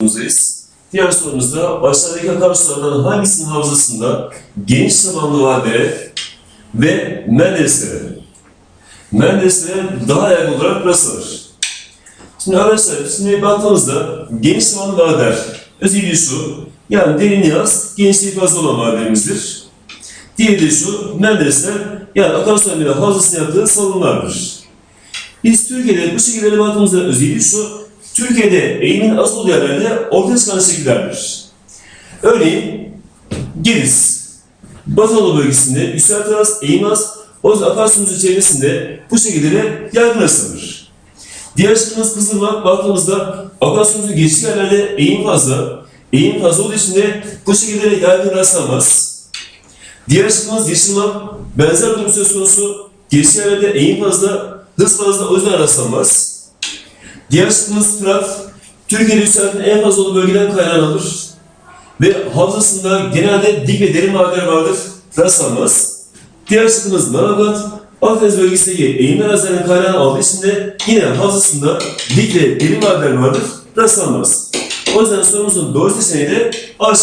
sorumuzdayız. Diğer sorumuzda aşağıdaki akarsulardan hangisinin havzasında geniş tabanlı vade ve Menderes'lere Menderes'lere daha yaygın olarak rastlanır. Şimdi arkadaşlar şimdi baktığımızda geniş tabanlı vadeler özelliği şu yani derinliği az, genişliği fazla olan vadelerimizdir. Diğeri de şu Menderesler yani akarsuların havzasını yaptığı salınlardır. Biz Türkiye'de bu şekillere baktığımızda özelliği şu, Türkiye'de eğimin az olduğu yerlerde ortaya çıkan şekillerdir. Örneğin Gediz, Batı Anadolu bölgesinde yükselti az, eğim az, o yüzden akarsuyumuzun çevresinde bu şekillere yaygın rastlanır. Diğer şıkkımız Kızılmak, baktığımızda akarsuyumuzun geçtiği yerlerde eğim fazla, eğim fazla olduğu için de bu şekillere yaygın rastlanmaz. Diğer şıkkımız Yeşilmak, benzer durum söz konusu, geçtiği yerlerde eğim fazla, hız fazla, o yüzden rastlanmaz. Diğer şıkkımız Fırat, Türkiye'de yükseltinin en fazla olduğu bölgeden kaynaklanır ve havzasında genelde dik ve derin madenler vardır, rastlanmaz. Diğer şıkkımız Manavgat, Akdeniz bölgesindeki eğimli arazilerin kaynağını aldığı için de yine havzasında dik ve derin madenler vardır, rastlanmaz. O yüzden sorumuzun doğru seçeneği de A.